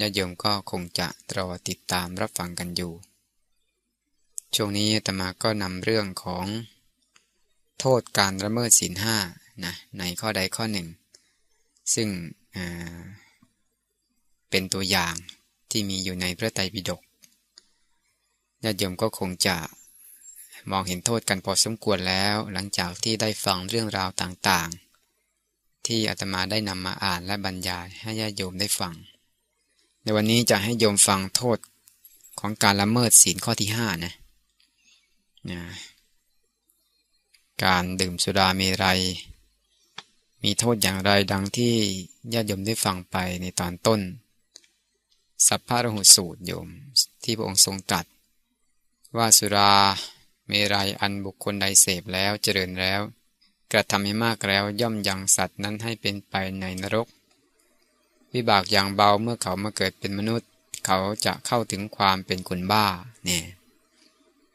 ญาติโยมก็คงจะรอติดตามรับฟังกันอยู่ ช่วงนี้อาตมาก็นำเรื่องของโทษการละเมิดศีลห้านะในข้อใดข้อหนึ่ง ซึ่งเป็นตัวอย่างที่มีอยู่ในพระไตรปิฎกญาติโยมก็คงจะมองเห็นโทษกันพอสมควรแล้ว หลังจากที่ได้ฟังเรื่องราวต่างๆ ที่อาตมาได้นำมาอ่านและบรรยายให้ญาติโยมได้ฟัง ในวันนี้จะให้โยมฟังโทษของการละเมิดศีลข้อที่ห้านะนะ การดื่มสุราเมรัย มีโทษอย่างไรดังที่ญาติโยมได้ฟังไปในตอนต้น สัพพะรหุสูตรโยมที่พระองค์ทรงตรัส ว่าสุราเมรัยอันบุคคลใดเสพแล้วเจริญแล้ว กระทำให้มากแล้วย่อมยังสัตว์นั้นให้เป็นไปในนรก วิบากอย่างเบาเมื่อเขามาเกิดเป็นมนุษย์ เขาจะเข้าถึงความเป็นคนบ้าเนี่ย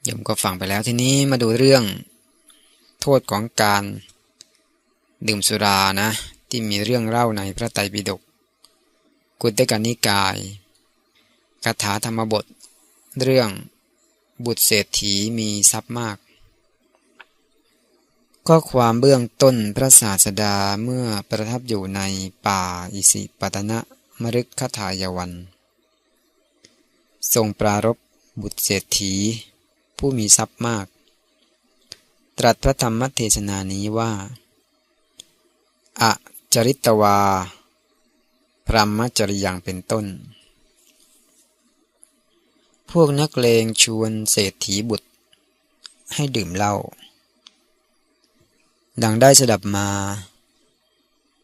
ยมก็ฟังไปแล้วทีนี้มาดูเรื่อง โทษของการดื่มสุรานะ ที่มีเรื่องเล่าในพระไตรปิฎกกุตกานิกายคาถาธรรมบท เรื่องบุตรเศรษฐีมีทรัพย์มาก ข้อความเบื้องต้นพระศาสดาเมื่อประทับอยู่ในป่าอิสิปตนะมฤคทายวัน ทรงปรารบบุตรเศรษฐี ผู้มีทรัพย์มาก ตรัสพระธรรมเทศนานี้ว่า อะจริตวา พรหมจริยังเป็นต้น พวกนักเลงชวนเศรษฐีบุตร ให้ดื่มเหล้า ดังได้สดับมา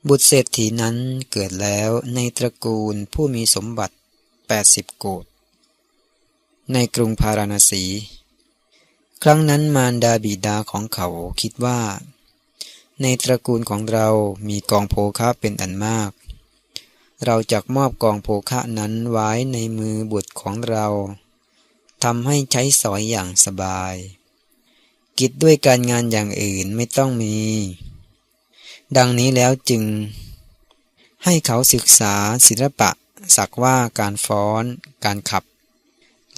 บุตรเศรษฐีนั้นเกิดแล้วในตระกูลผู้มีสมบัติ 80 โกดในกรุงพาราณสี ครั้งนั้นมารดาบิดาของเขาคิดว่า ในตระกูลของเรามีกองโภคะเป็นอันมาก เราจะมอบกองโภคะนั้นไว้ในมือบุตรของเราทำให้ใช้สอยอย่างสบาย กิจด้วยการงานอย่างอื่นไม่ต้องมี ดังนี้แล้วจึง ให้เขาศึกษาศิลปะ สักว่าการฟ้อน การขับ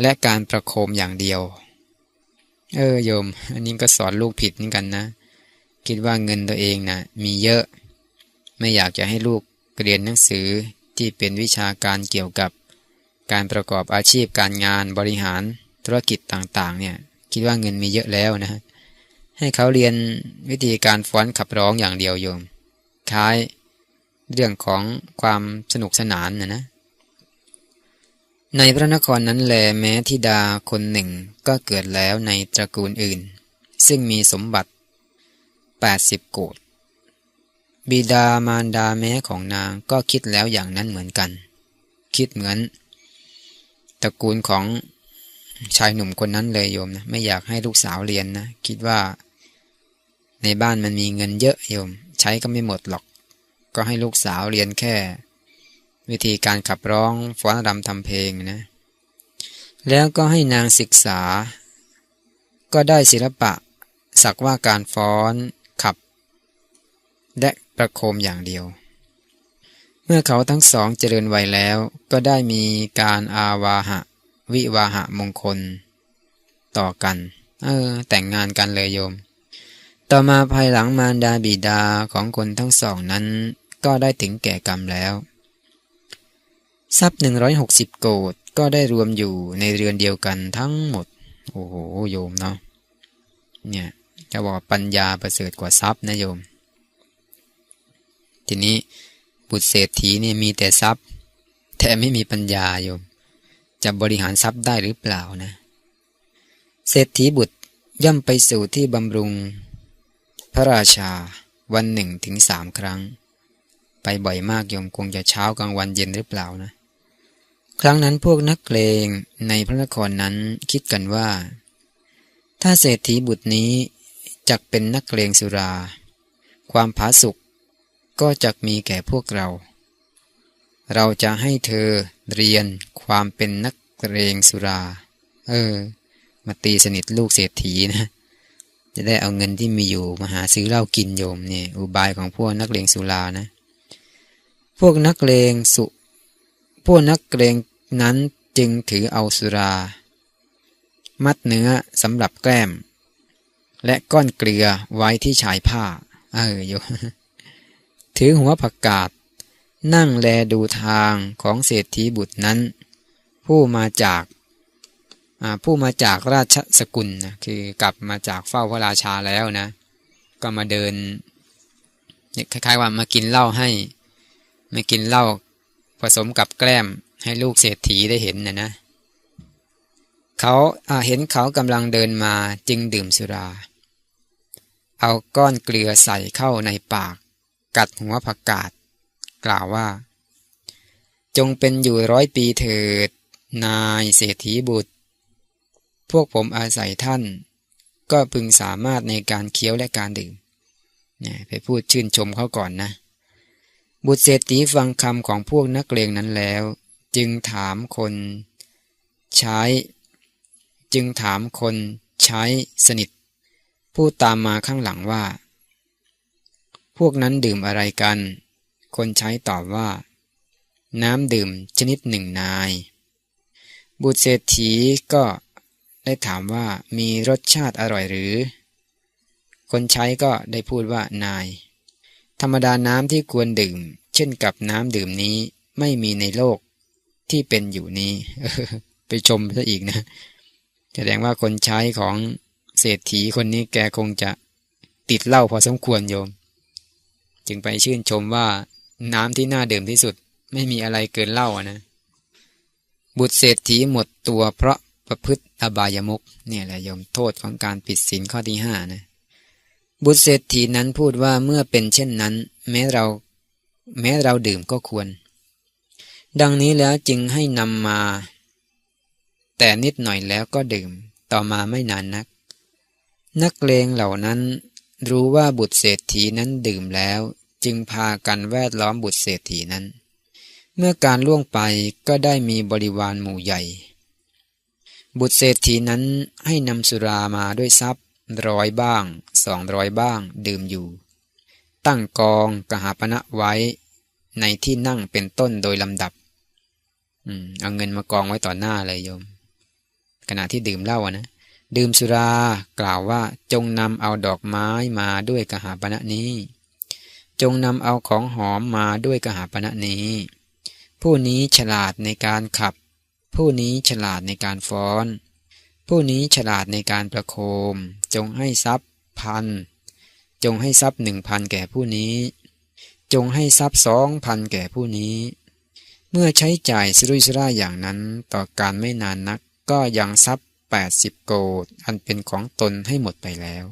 และการประโคมอย่างเดียว เออโยม อันนี้ก็สอนลูกผิดเหมือนกันนะ คิดว่าเงินตัวเองนะมีเยอะ ไม่อยากจะให้ลูกเรียนหนังสือที่เป็นวิชาการเกี่ยวกับ การประกอบอาชีพการงานบริหารธุรกิจต่างๆ เนี่ย คิดว่าเงินมีเยอะแล้วนะฮะให้เขาเรียนวิธีการฟ้อนขับร้องอย่างเดียวโยมคล้ายเรื่องของความสนุกสนานนะนะ ในพระนครนั้นแลแม้ทิดาคนหนึ่งก็เกิดแล้วในตระกูลอื่น ซึ่งมีสมบัติ 80 โกดบิดามารดาแม้ของนางก็คิดแล้วอย่างนั้นเหมือนกัน คิดเหมือน ตระกูลของ ชายหนุ่มคนนั้นเลยโยมนะไม่อยากให้ลูกสาวเรียนนะคิดว่า ในบ้านมันมีเงินเยอะโยม ใช้ก็ไม่หมดหรอก ก็ให้ลูกสาวเรียนแค่ วิธีการขับร้องฟ้อนรำทำเพลงนะ แล้วก็ให้นางศึกษา ก็ได้ศิลปะ สักว่าการฟ้อนขับ และประโคมอย่างเดียว เมื่อเขาทั้งสองเจริญวัยแล้วก็ได้มีการอาวาหะ วิวาหะมงคล ต่อกัน เออ แต่งงานกันเลยโยม ต่อมาภายหลังมารดาบิดาของคนทั้งสองนั้น ก็ได้ถึงแก่กรรมแล้ว ทรัพย์หนึ่งร้อยหกสิบโกดก็ได้รวมอยู่ในเรือนเดียวกันทั้งหมด โอ้โหโยมเนาะเนี่ยจะบอกปัญญาประเสริฐกว่าทรัพย์นะโยม ทีนี้บุตรเศรษฐีเนี่ยมีแต่ทรัพย์ แต่ไม่มีปัญญาโยม จะบริหารทรัพย์ได้หรือเปล่านะ เศรษฐีบุตรย่อมไปสู่ที่บำรุง พระราชาวันหนึ่งถึงสามครั้ง ไปบ่อยมากยมคงจะเช้ากลางวันเย็นหรือเปล่านะ ครั้งนั้นพวกนักเลงในพระนครนั้นคิดกันว่า ถ้าเศรษฐีบุตรนี้จักเป็นนักเลงสุรา ความผาสุกก็จะมีแก่พวกเรา เราจะให้เธอเรียน ความเป็นนักเลงสุรา เออ มาตีสนิทลูกเศรษฐีนะ จะได้เอาเงินที่มีอยู่มาหาซื้อเหล้ากินโยมเนี่ยอุบายของพวกนักเลงสุรานะ พวกนักเลงสุ พวกนักเลงนั้นจึงถือเอาสุรา มัดเนื้อสำหรับแกล้ม และก้อนเกลือไว้ที่ชายผ้า เออโยถือหัวผักกาดนั่งแลดูทางของเศรษฐีบุตรนั้น ผู้มาจากผู้มาจากราชสกุลนะคือกลับมาจากเฝ้าพระราชาแล้วนะ ก็มาเดินคล้ายๆว่ามากินเหล้าให้มากินเหล้าผสมกับแกล้มให้ลูกเศรษฐีได้เห็นนะนะเขาเห็นเขากำลังเดินมาจึงดื่มสุรา เอาก้อนเกลือใส่เข้าในปาก กัดหัวผักกาด กล่าวว่า จงเป็นอยู่ร้อยปีเถิด นายเศรษฐีบุตร พวกผมอาศัยท่าน ก็พึงสามารถในการเคี้ยวและการดื่มเนี่ยไปพูดชื่นชมเขาก่อนนะ บุตรเศรษฐีฟังคำของพวกนักเลงนั้นแล้ว จึงถามคนใช้ จึงถามคนใช้สนิท พูดตามมาข้างหลังว่า พวกนั้นดื่มอะไรกัน คนใช้ตอบว่า น้ำดื่มชนิดหนึ่งนาย บุตรเศรษฐีก็ได้ถามว่ามีรสชาติอร่อยหรือ คนใช้ก็ได้พูดว่านาย ธรรมดาน้ำที่ควรดื่ม เช่นกับน้ำดื่มนี้ไม่มีในโลกที่เป็นอยู่นี้ ไปชมซะอีกนะ แสดงว่าคนใช้ของเศรษฐีคนนี้แกคงจะติดเหล้าพอสมควรโยม จึงไปชื่นชมว่าน้ำที่น่าดื่มที่สุด ไม่มีอะไรเกินเหล้านะ บุตรเศรษฐีหมดตัวเพราะประพฤติอบายมุกเนี่ยแหละยมโทษของการผิดศีลข้อที่ห้านะบุตรเศรษฐีนั้นพูดว่าเมื่อเป็นเช่นนั้น แม้เราแม้เราดื่มก็ควร ดังนี้แล้วจึงให้นำมา แต่นิดหน่อยแล้วก็ดื่ม ต่อมาไม่นานนัก นักเลงเหล่านั้นรู้ว่าบุตรเศรษฐีนั้นดื่มแล้ว จึงพากันแวดล้อมบุตรเศรษฐีนั้น เมื่อการล่วงไปก็ได้มีบริวารหมู่ใหญ่ บุตรเศรษฐีนั้นให้นำสุรามาด้วยทรัพย์ร้อยบ้างสองร้อยบ้าง ดื่มอยู่ ตั้งกองกหาปณะไว้ ในที่นั่งเป็นต้นโดยลำดับอเอาเงินมากองไว้ต่อหน้าเลยโยม ขณะที่ดื่มเหล้านะ ดื่มสุรากล่าวว่าจงนำเอาดอกไม้มาด้วยกหาปณะนี้ จงนำเอาของหอมมาด้วยกหาปณะนี้ ผู้นี้ฉลาดในการขับ ผู้นี้ฉลาดในการฟ้อน ผู้นี้ฉลาดในการประโคม จงให้ทรัพย์พันจงให้ทรัพย์หนึ่งพันแก่ผู้นี้ จงให้ทรัพย์สองพันแก่ผู้นี้ เมื่อใช้จ่ายสรุยสร่าอย่างนั้นต่อการไม่นานนักก็ยังทรัพย์แปดสิบโกดอันเป็นของตนให้หมดไปแล้ว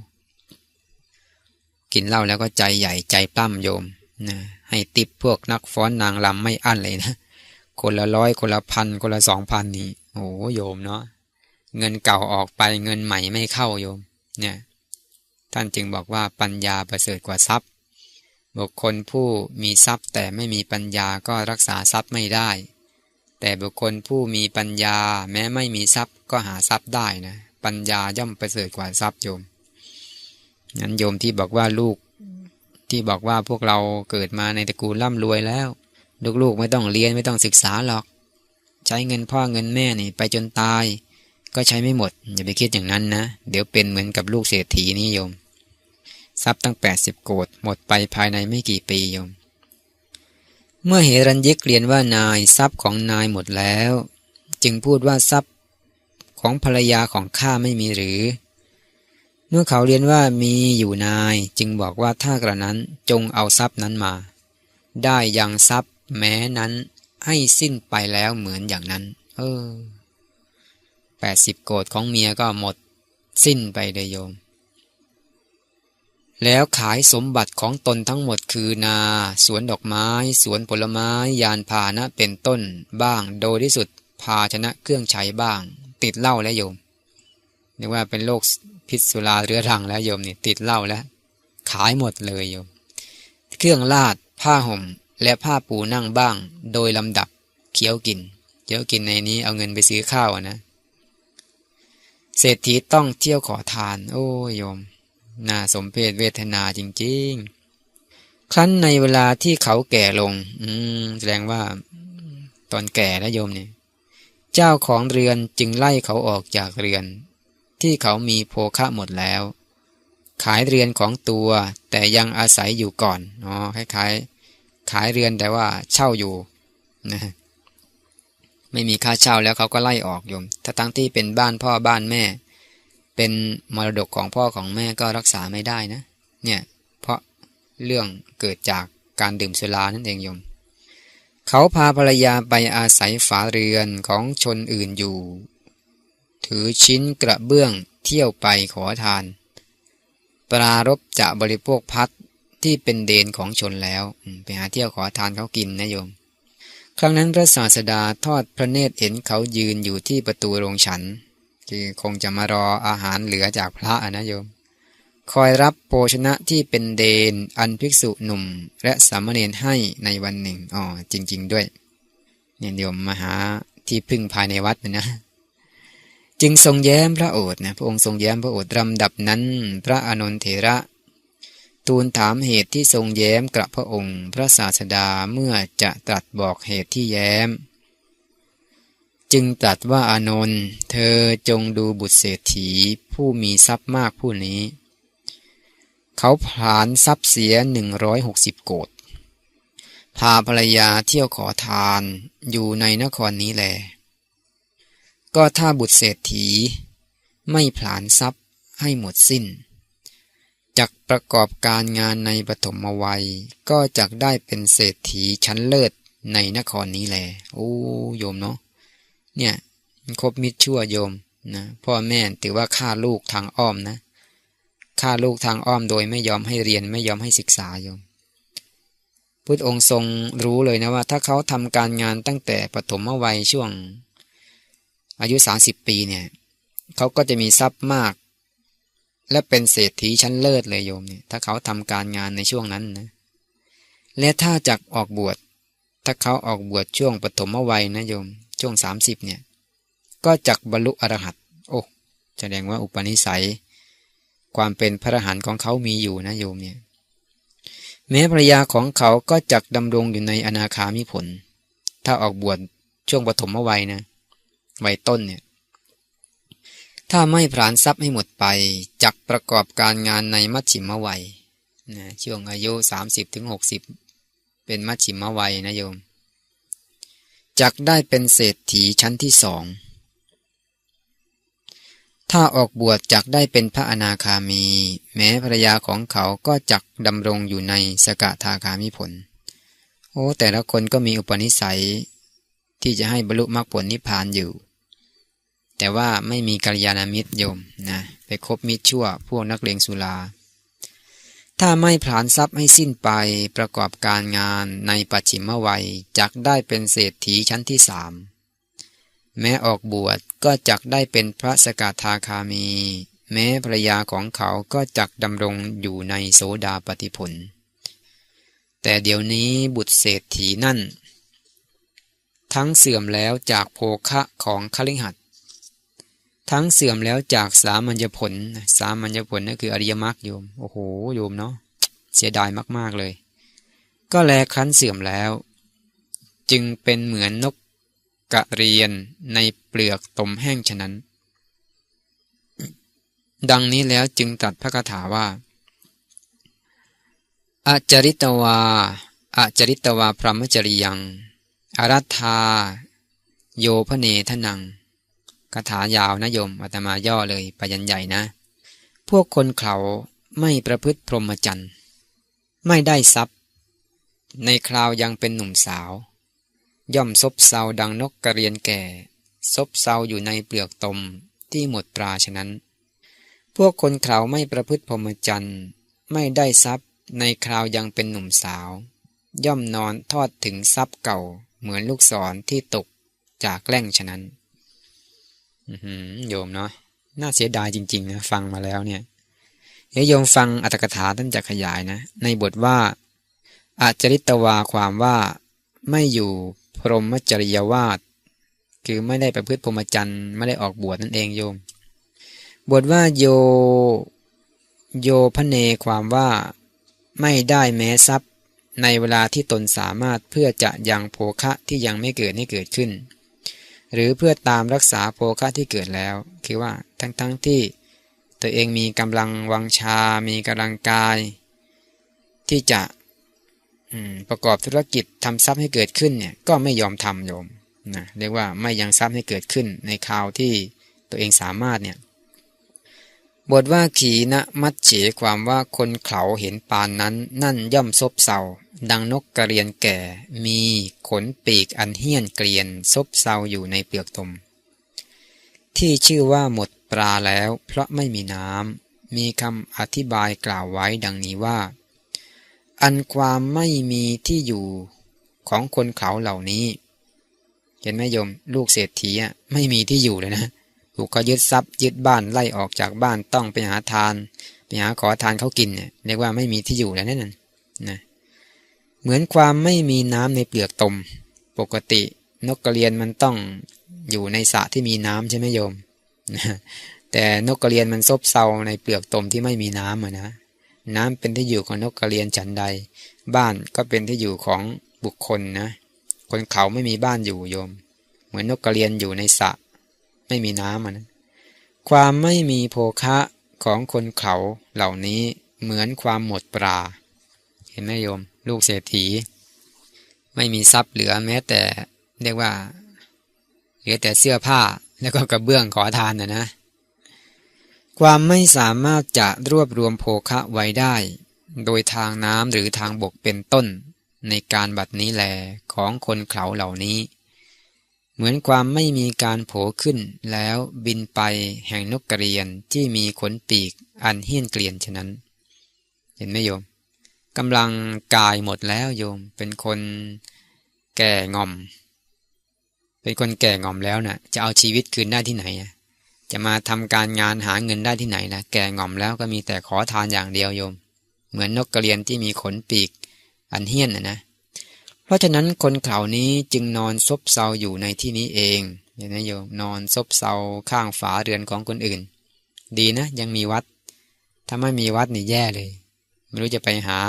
กินเหล้าแล้วก็ใจใหญ่ใจปล้ำโยมนะให้ติบพวกนักฟ้อนนางลำไม่อั้นเลยนะ คนละร้อยคนละพันคนละสองพันนี่โอ้โยมเนาะเงินเก่าออกไปเงินใหม่ไม่เข้าโยมเนี่ยท่านจึงบอกว่าปัญญาประเสริฐกว่าทรัพย์ บุคคลผู้มีทรัพย์แต่ไม่มีปัญญาก็รักษาทรัพย์ไม่ได้ แต่บุคคลผู้มีปัญญาแม้ไม่มีทรัพย์ก็หาทรัพย์ได้นะปัญญาย่อมประเสริฐกว่าทรัพย์โยมงั้นโยมที่บอกว่าลูกที่บอกว่าพวกเราเกิดมาในตระกูลร่ำรวยแล้ว ลูกๆไม่ต้องเรียนไม่ต้องศึกษาหรอก ใช้เงินพ่อเงินแม่นี่ไปจนตาย ก็ใช้ไม่หมด อย่าไปคิดอย่างนั้นนะ เดี๋ยวเป็นเหมือนกับลูกเศรษฐีนี่โยม ทรัพย์ตั้งแปดสิบโกดหมดไปภายในไม่กี่ปีโยม เมื่อเฮรัญยิกเรียนว่านายทรัพย์ของนายหมดแล้ว จึงพูดว่าทรัพย์ของภรรยาของข้าไม่มีหรือเมื่อเขาเรียนว่ามีอยู่นายจึงบอกว่าถ้ากระนั้นจงเอาทรัพย์นั้นมา ได้ยังทรัพย์ แม้นั้นให้สิ้นไปแล้วเหมือนอย่างนั้น เออแปดสิบโกดของเมียก็หมด สิ้นไปเลยโยม แล้วขายสมบัติของตนทั้งหมดคือนา สวนดอกไม้ สวนผลไม้ ยานพาหนะเป็นต้นบ้าง โดยที่สุดภาชนะเครื่องใช้บ้าง ติดเหล้าแล้วโยมเรียกว่าเป็นโรคพิษสุราเรื้อรังแล้วโยมนี่ติดเหล้าแล้ว ขายหมดเลยโยม เครื่องลาดผ้าห่ม และผ้าปูนั่งบ้าง โดยลำดับเคี้ยวกินเคี้ยวกินในนี้เอาเงินไปซื้อข้าวนะ เศรษฐีต้องเที่ยวขอทาน โอ้โยม น่าสมเพศเวทนาจริง ๆ ครั้นในเวลาที่เขาแก่ลง อืมแสดงว่าตอนแก่แล้วโยมเนี่ย เจ้าของเรือนจึงไล่เขาออกจากเรือน ที่เขามีโภคะหมดแล้ว ขายเรือนของตัวแต่ยังอาศัยอยู่ก่อน อ๋อ คล้ายๆ ขายเรือนแต่ว่าเช่าอยู่นะไม่มีค่าเช่าแล้วเขาก็ไล่ออกโยมถ้าตั้งที่เป็นบ้านพ่อบ้านแม่ เป็นมรดกของพ่อของแม่ก็รักษาไม่ได้นะ เนี่ยเพราะเรื่องเกิดจากการดื่มสุรานั่นเองโยม เขาพาภรรยาไปอาศัยฝาเรือนของชนอื่นอยู่ ถือชิ้นกระเบื้องเที่ยวไปขอทาน ปรารบจะบริโภคพัด ที่เป็นเดนของชนแล้วไปหาเที่ยวขอทานเขากินนะโยม ครั้งนั้นพระศาสดาทอดพระเนตรเห็นเขายืนอยู่ที่ประตูโรงฉัน คือคงจะมารออาหารเหลือจากพระนะโยม คอยรับโภชนะที่เป็นเดนอันภิกษุหนุ่ม และสามเณรให้ในวันหนึ่งอ๋อจริง ๆ ด้วยเนี่ยโยมมาหาที่พึ่งภายในวัดนะจึงทรงแย้มพระโอษฐ์นะพระองค์ทรงแย้มพระโอษฐ์ลำดับนั้น พระอนนเถระ ทูลถามเหตุที่ทรงแย้มกระพระองค์ พระศาสดาเมื่อจะตรัสบอกเหตุที่แย้ม จึงตรัสว่าอานนท์เธอจงดูบุตรเศรษฐีผู้มีทรัพย์มากผู้นี้ เขาผานทรัพย์เสียหนึ่งร้อยหกสิบโกดพาภรรยาเที่ยวขอทานอยู่ในนครนี้แล ก็ถ้าบุตรเศรษฐี ไม่ผลานทรัพย์ให้หมดสิ้น จักประกอบการงานในปฐมวัย ก็จักได้เป็นเศรษฐีชั้นเลิศในนครนี้แหละโอ้โยมเนาะเนี่ยคบมิตรชั่วโยมนะพ่อแม่ถือว่าฆ่าลูกทางอ้อมนะฆ่าลูกทางอ้อมโดยไม่ยอมให้เรียนไม่ยอมให้ศึกษาโยมพุทธองค์ทรงรู้เลยนะว่า ถ้าเขาทำการงานตั้งแต่ปฐมวัยช่วง อายุสาสิบปีเนี่ยเขาก็จะมีทรัพย์มาก และเป็นเศรษฐีชั้นเลิศเลยโยมเนี่ยถ้าเขาทำการงานในช่วงนั้นนะและถ้าจักออกบวช ถ้าเขาออกบวชช่วงปฐมวัยนะโยม ช่วงสามสิบเนี่ย ก็จักบรรลุอรหัตโอ้แสดงว่าอุปนิสัย ความเป็นพระอรหันต์ของเขามีอยู่นะโยมเนี่ย แม้ภรรยาของเขาก็จักดำรงอยู่ในอนาคามิผล ถ้าออกบวชช่วงปฐมวัยนะวัยต้นเนี่ย ถ้าไม่ผลานทรัพย์ให้หมดไปจักประกอบการงานในมัชชิมวัยนะช่วงอายุ 30-60ถึงเป็นมัชชิมวัยนะโยมจักได้เป็นเศรษฐีชั้นที่สอง ถ้าออกบวชจักได้เป็นพระอนาคามี แม้ภรรยาของเขาก็จักดำรงอยู่ในสกทาคามิผล โอ้แต่ละคนก็มีอุปนิสัยที่จะให้บรรลุมรรคผลนิพพานอยู่ แต่ว่าไม่มีกัลยาณมิตรโยมนะไปคบมิตรชั่วพวกนักเลงสุราถ้าไม่ผลานทรัพย์ให้สิ้นไปประกอบการงานในปัจฉิมวัยจักได้เป็นเศรษฐีชั้นที่สามแม้ออกบวชก็จักได้เป็นพระสกทาคามี แม้ภรยาของเขาก็จักดำรงอยู่ในโสดาปฏิผล แต่เดี๋ยวนี้บุตรเศรษฐีนั่น ทั้งเสื่อมแล้วจากโภคะของคลิหัด ทั้งเสื่อมแล้วจากสามัญญผล สามัญญผลนั่นคืออริยมรรคโยม โอ้โหโยมเนาะเสียดายมาก ๆเลย ก็แลครั้นเสื่อมแล้ว จึงเป็นเหมือนนกกระเรียนในเปลือกตมแห้งฉะนั้น ดังนี้แล้วจึงตัดพระคาถาว่าอาจริตวาอาจริตวาพรหมจริยังอารัธาโยพเนทนัง คาถายาวนะโยมอาตมาย่อเลยปยันใหญ่นะ พวกคนเขาไม่ประพฤติพรหมจรรย์ ไม่ได้ทรัพย์ ในคราวยังเป็นหนุ่มสาว ย่อมซบเซาดังนกกระเรียนแก่ ซบเซาอยู่ในเปลือกตมที่หมดปลาฉะนั้น พวกคนเขาไม่ประพฤติพรหมจรรย์ไม่ได้ทรัพย์ ในคราวยังเป็นหนุ่มสาว ย่อมนอนทอดถึงทรัพย์เก่าเหมือนลูกศรที่ตกจากแกล้งฉะนั้น โยมเนาะน่าเสียดายจริง ๆ นะ ฟังมาแล้วเนี่ยเดี๋ยวโยมฟังอัตถกถาท่านจะขยายนะ ในบทว่าอาจริตวาความว่าไม่อยู่พรหมจริยวาสคือไม่ได้ประพฤติพรหมจรรย์ไม่ได้ออกบวชนั่นเองโยม บทว่าโยโยพเนความว่าไม่ได้แม้ทรัพย์ในเวลาที่ตนสามารถเพื่อจะยังโภคะที่ยังไม่เกิดให้เกิดขึ้น หรือเพื่อตามรักษาโภคะที่เกิดแล้ว คือว่าทั้งๆทที่ตัวเองมีกำลังวังชา มีกำลังกาย ที่จะประกอบธุรกิจทำทรัพย์ให้เกิดขึ้นเนี่ยก็ไม่ยอมทำโยมนะเรียกว่าไม่ยังทรัพย์ให้เกิดขึ้นในคราวที่ตัวเองสามารถเนี่ย บทว่าขีนะมัดเฉความว่าคนเขาเห็นปานนั้นนั่นย่อมซบเซาดังนกกระเรียนแก่ มีขนปีกอันเฮี้ยนเกลียนซบเซาอยู่ในเปลือกตม ที่ชื่อว่าหมดปลาแล้ว เพราะไม่มีน้ำมีคำอธิบายกล่าวไว้ดังนี้ว่า อันความไม่มีที่อยู่ของคนเขาเหล่านี้ เห็นไหมโยม ลูกเศรษฐีไม่มีที่อยู่เลยนะ ถูกเขายึดทรัพย์ยึดบ้านไล่ออกจากบ้านต้องไปหาทาน ไปหาขอทานเขากินเนี่ยเรียกว่าไม่มีที่อยู่แล้วนั่นนะเหมือนความไม่มีน้ำในเปลือกตม ปกตินกกระเรียนมันต้องอยู่ในสระที่มีน้ำใช่ไหมโยมแต่นกกระเรียนมันซบเซาในเปลือกตมที่ไม่มีน้ำนะน้ำเป็นที่อยู่ของนกกระเรียนฉันใด บ้านก็เป็นที่อยู่ของบุคคลนะ คนเขาไม่มีบ้านอยู่โยม เหมือนนกกระเรียนอยู่ในสระ ไม่มีน้ำนะความไม่มีโภคะของคนเขาเหล่านี้เหมือนความหมดปลาเห็นไหมโยม ลูกเศรษฐี ไม่มีทรัพย์เหลือแม้แต่เรียกว่า เหลือแต่เสื้อผ้าแล้วก็กระเบื้องขอทานนะนะ ความไม่สามารถจะรวบรวมโภคะไว้ได้ โดยทางน้ำหรือทางบกเป็นต้นในการบัดนี้แลของคนเขาเหล่านี้ เหมือนความไม่มีการโผขึ้นแล้วบินไปแห่งนกกระเรียนที่มีขนปีกอันเฮี้ยนเกลียนฉะนั้น เห็นไหมโยมกำลังกายหมดแล้วโยมเป็นคนแก่งอม เป็นคนแก่งอมแล้วนะ่ะ จะเอาชีวิตคืนได้ที่ไหนจะมาทำการงานหาเงินได้ที่ไหนนะแก่งอมแล้วก็มีแต่ขอทานอย่างเดียวโยม เหมือนนกกระเรียนที่มีขนปีกอันเฮี้ยนนะนะ เพราะฉะนั้นคนเหล่านี้จึงนอนซบเซาอยู่ในที่นี้เองเห็นไหมโยมนอนซบเซาข้างฝาเรือนของคนอื่น ดีนะ ยังมีวัด ถ้าไม่มีวัดนี่แย่เลย ไม่รู้จะไปหา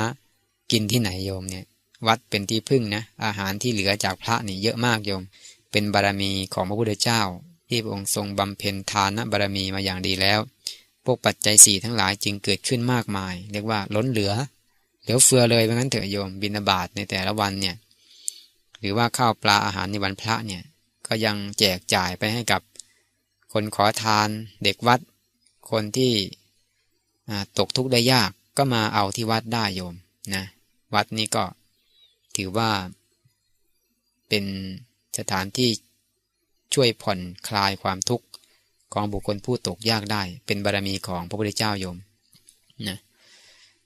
กินที่ไหนโยมเนี่ย วัดเป็นที่พึ่งนะ อาหารที่เหลือจากพระนี่เยอะมากโยม เป็นบารมีของพระพุทธเจ้า ที่พระองค์ทรงบำเพ็ญทานบารมีมาอย่างดีแล้ว พวกปัจจัยสี่ทั้งหลายจึงเกิดขึ้นมากมาย เรียกว่าล้นเหลือ เหลือเฟือเลยเพราะงั้นเถอะโยมบินาบาตในแต่ละวันเนี่ย รือว่าข้าวปลาอาหารในวันพระเนี่ยก็ยังแจกจ่ายไปให้กับคนขอทานเด็กวัด คนที่ตกทุกข์ได้ยากก็มาเอาที่วัดได้โยมนะวัดนี้ก็ถือว่า เป็นสถานที่ช่วยผ่อนคลายความทุกข์ของบุคคลผู้ตกยากได้ เป็นบารมีของพระพุทธเจ้าโยมนะ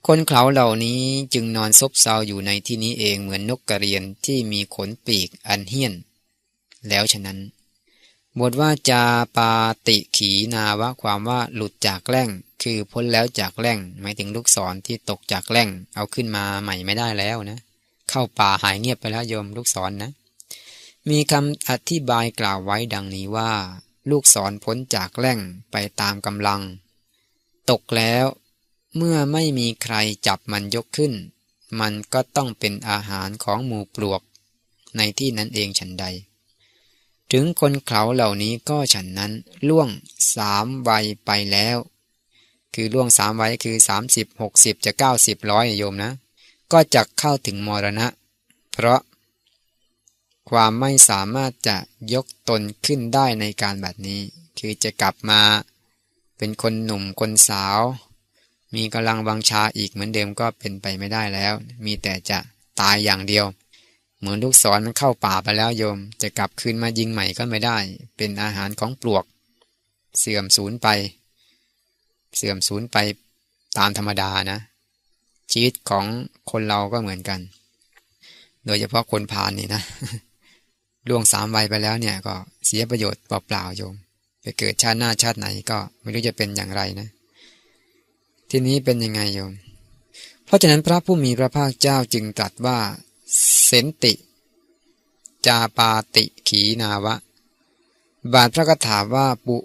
คนเขาเหล่านี้จึงนอนซบเซาอยู่ในที่นี้เองเหมือนนกกระเรียนที่มีขนปีกอันเหี้ยน แล้วฉะนั้น บทว่าจาปาติขีนาวะความว่าหลุดจากแร่ง คือพ้นแล้วจากแร่งหมายถึงลูกศรที่ตกจากแร่ง เอาขึ้นมาใหม่ไม่ได้แล้วนะ เข้าป่าหายเงียบไปแล้วโยมลูกศรนนะ มีคำอธิบายกล่าวไว้ดังนี้ว่า ลูกศรพ้นจากแร่งไปตามกำลัง ตกแล้ว เมื่อไม่มีใครจับมันยกขึ้น มันก็ต้องเป็นอาหารของหมูปลวก ในที่นั้นเองฉันใด ถึงคนเขาเหล่านี้ก็ฉันนั้นล่วงสามวัยไปแล้ว คือล่วงสามวัยคือสามสิบหกสิบจะเก้าสิบร้อยโยมนะ ก็จะเข้าถึงมรณะ เพราะ ความไม่สามารถจะยกตนขึ้นได้ในการแบบนี้ คือจะกลับมา เป็นคนหนุ่มคนสาว มีกำลังวังชาอีกเหมือนเดิมก็เป็นไปไม่ได้แล้ว มีแต่จะตายอย่างเดียว เหมือนลูกศรมันเข้าป่าไปแล้วโยม จะกลับคืนมายิงใหม่ก็ไม่ได้ เป็นอาหารของปลวก เสื่อมสูญไป เสื่อมสูญไปตามธรรมดานะ ชีวิตของคนเราก็เหมือนกัน โดยเฉพาะคนพาลนี่นะล่วงสามวัยไปแล้วเนี่ยก็เสียประโยชน์เปล่าๆโยม ไปเกิดชาติหน้าชาติไหนก็ไม่รู้จะเป็นอย่างไรนะ ทีนี้เป็นยังไงโยม เพราะฉะนั้นพระผู้มีพระภาคเจ้าจึงตรัสว่า เสนติ จาปาติขีนาวะ บาทพระคาถาว่าปุ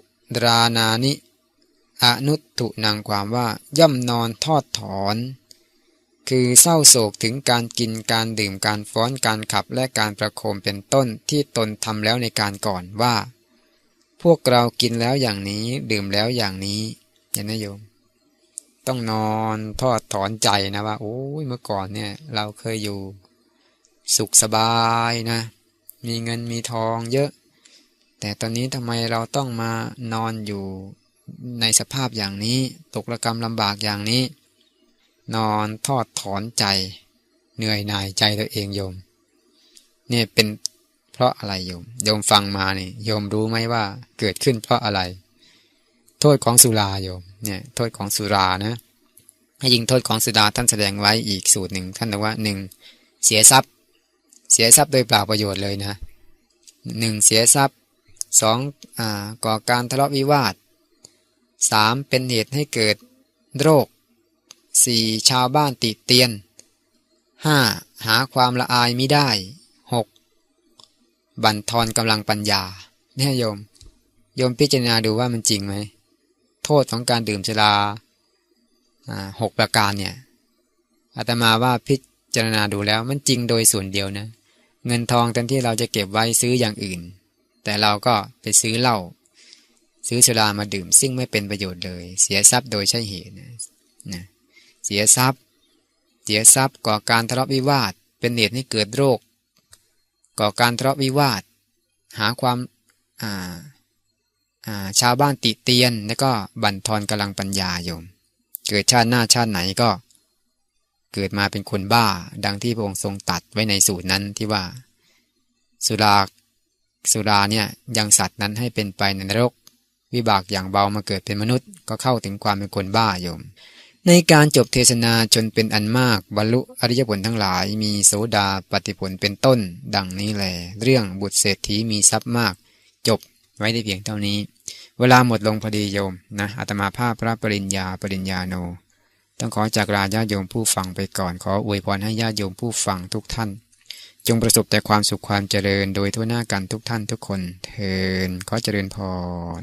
รานานิ อนุตุนางความว่าย่อมนอนทอดถอน คือเศร้าโศกถึงการกินการดื่มการฟ้อนการขับและการประโคมเป็นต้นที่ตนทำแล้วในการก่อนว่า พวกเรากินแล้วอย่างนี้ดื่มแล้วอย่างนี้เห็นไหมโยม ต้องนอนทอดถอนใจนะว่า โอ้ยเมื่อก่อนเนี่ย เราเคยอยู่สุขสบายนะ มีเงินมีทองเยอะ แต่ตอนนี้ทำไมเราต้องมานอนอยู่ในสภาพอย่างนี้ ตกระกรรมลำบากอย่างนี้ นอนทอดถอนใจ เหนื่อยหน่ายใจตัวเองโยม เนี่ยเป็นเพราะอะไรโยม โยมฟังมาเนี่ยโยมรู้ไหมว่าเกิดขึ้นเพราะอะไร โทษของสุราโยม เนี่ยโทษของสุรานะให้ยิงโทษของสุราท่านแสดงไว้อีกสูตรหนึ่งท่านบอกว่าหนึ่งเสียทรัพย์ เสียทรัพย์โดยเปล่าประโยชน์เลยนะหนึ่งเสียทรัพย์สองอ่าก่อการทะเลาะวิวาทสามเป็นเหตุให้เกิดโรคสี่ชาวบ้านติดเตียนห้าหาความละอายไม่ได้หกบั่นทอนกำลังปัญญาเนี่ยโยม โยมพิจารณาดูว่ามันจริงไหม โทษของการดื่มชราหกประการเนี่ยอาตมาว่าพิจารณาดูแล้วมันจริงโดยส่วนเดียวนะเงินทองแทนที่เราจะเก็บไว้ซื้ออย่างอื่น แต่เราก็ไปซื้อเหล้าซื้อสุรามาดื่มซึ่งไม่เป็นประโยชน์เลย เสียทรัพย์โดยใช่เหตุนะนะเสียทรัพย์ เสียทรัพย์ก่อการทะเลาะวิวาท เป็นเหตุให้เกิดโรค ก่อการทะเลาะวิวาท หาความอ่า ชาวบ้านติเตียน แล้วก็บั่นทอนกำลังปัญญาโยม เกิดชาติหน้าชาติไหนก็ เกิดมาเป็นคนบ้า ดังที่พระองค์ทรงตัดไว้ในสูตรนั้นที่ว่า สุราสุราเนี่ยยังสัตว์นั้นให้เป็นไปในนรก วิบากอย่างเบามาเกิดเป็นมนุษย์ ก็เข้าถึงความเป็นคนบ้าโยม ในการจบเทศนาจนเป็นอันมากบรรลุอริยผลทั้งหลายมีโสดาปฏิผลเป็นต้น ดังนี้แหลเรื่องบุตรเศรษฐีมีทรัพย์มาก จบ ไว้ได้เพียงเท่านี้ เวลาหมดลงพอดีโยมนะอาตมาภาพพระปริญญาปริญญาโน ต้องขอจากลาญาโยมผู้ฟังไปก่อน ขออวยพรให้ญาติโยมผู้ฟังทุกท่าน จงประสบแต่ความสุขความเจริญโดยทั่วหน้ากันทุกท่านทุกคน เทินขอเจริญพร